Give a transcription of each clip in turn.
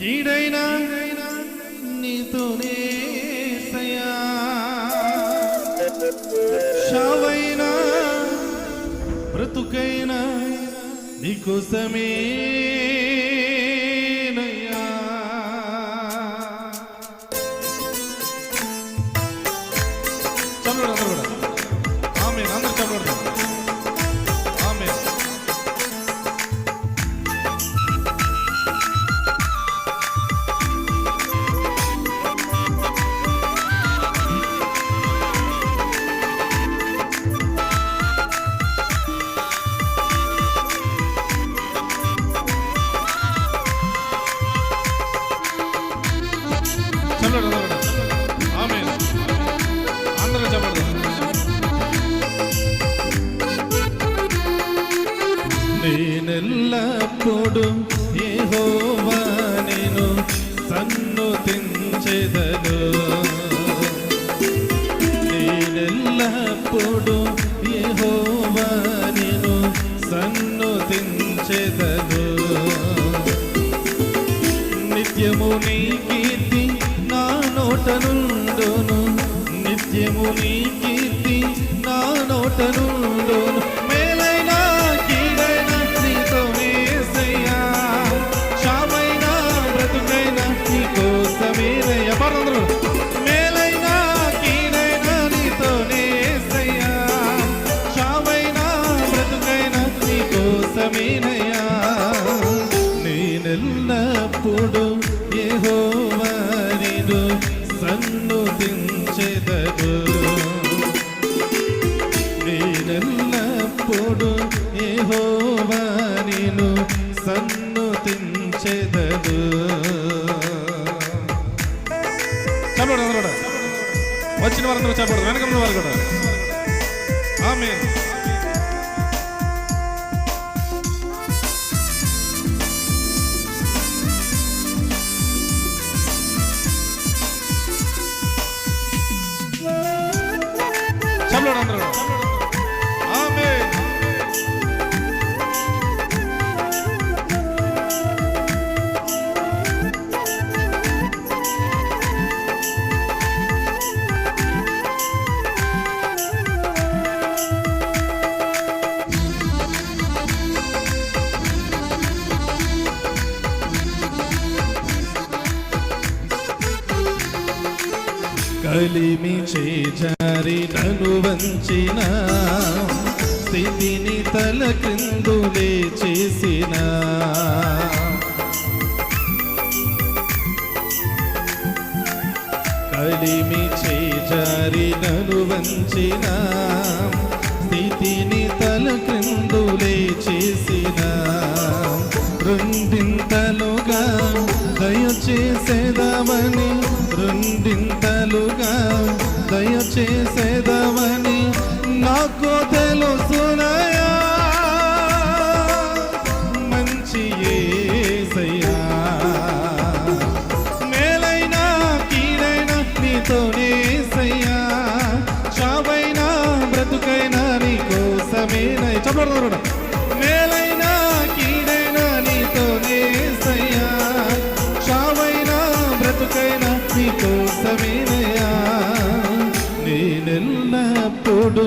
కీడైనా నీతోనే సయా. షావైనా బ్రతుకైనా నీకోసమే నిత్యము నీ కీర్తి నా నోట నుండును నిత్యము నీ కీర్తి నా నోట సన్నుతించెదను చెప్పడు అందరూ వచ్చిన వారందరూ చెప్పడు వెనకమ్మ వారు కూడా. ఆమె కలిమి చేజారి నను వంచిన స్థితిని తల క్రిందులే చేసిన కలిమి చేజారి నను వంచిన కోసమేనై చెప్పడం మేలైనా కీడైనా నీతోనే సయ్యా చావైనా బ్రతుకైనా నీ కోసమేనయ్యా నేనెల్లప్పుడు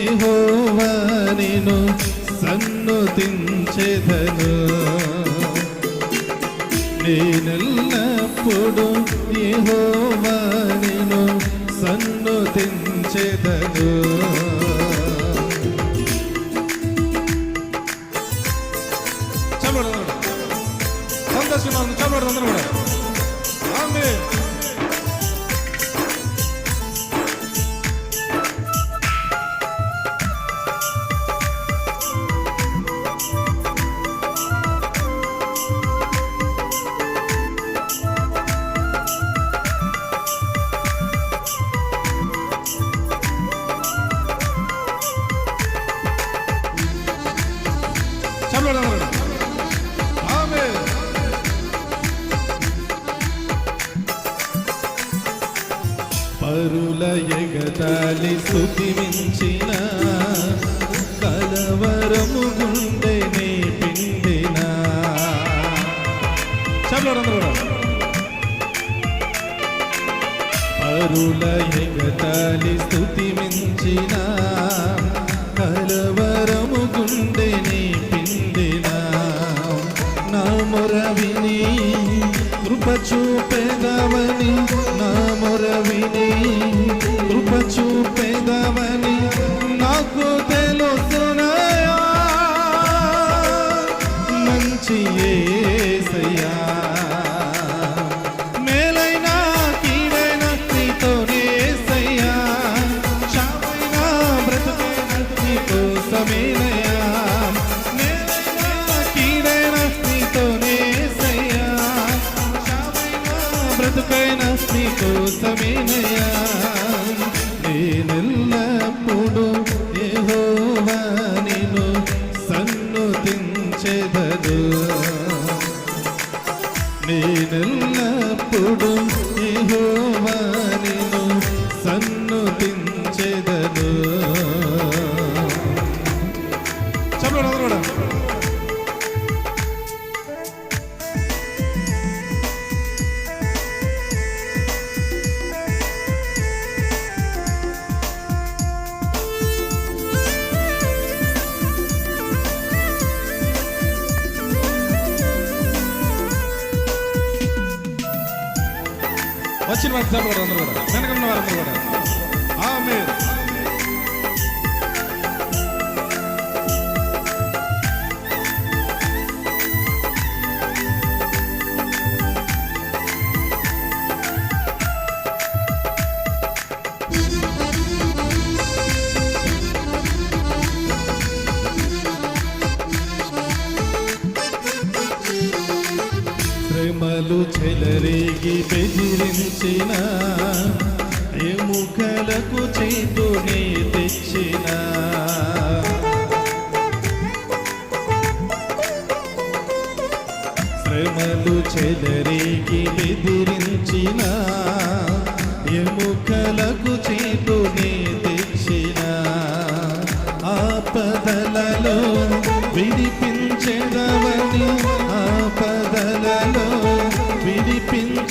ఏహోవా నేను సన్నుతించేదను. నేనెల్లప్పుడు యెహోవా నేను సన్నుతించెదను. అందరూ కూడా ఎగతాళి స్థుతి మించిన కలవరము గుండె నీ పిండిన అరుల ఎగతాలి స్థుతి మించిన కలవరము గుండె నీ పిండిన నా మొర విని కృప చూపెదవని గౌరవిని కృప చూపెదవని నాకు తెలుసునయా మంచి యేసయ్యా బ్రతుకైనా నీ కోసమేనయ్యా. నేనెల్లప్పుడు యెహోవా నిన్ను సన్నుతించెదను నేనెల్లప్పుడు ఏహోవా వచ్చిన వారు చప్పట్లు అందరూ కూడా వెనకన్న వారందరూ కూడా ఆమేన్ శ్రమలు చెలరేగి బెదిరించిన ఎముకలకు చేతునే తెచ్చిన. శ్రమలు చెలరేగి బెదిరించిన ఎముకలకు చేతునే తెచ్చిన. ఆపదలలో విడిపి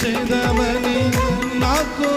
విడిపించెదవని నాకు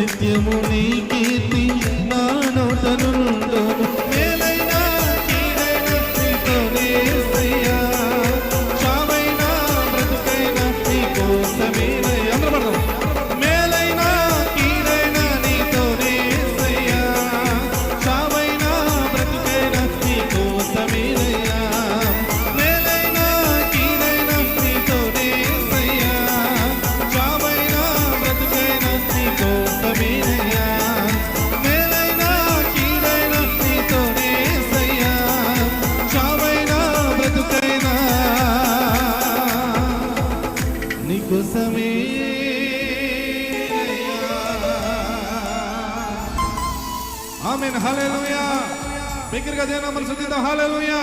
నిత్యము నీ కీర్తి ಖಜಾನ ಮನಸ್ಸುತ್ತಿದ್ದ ಹಾಲಲ್ಲೂಯ್ಯ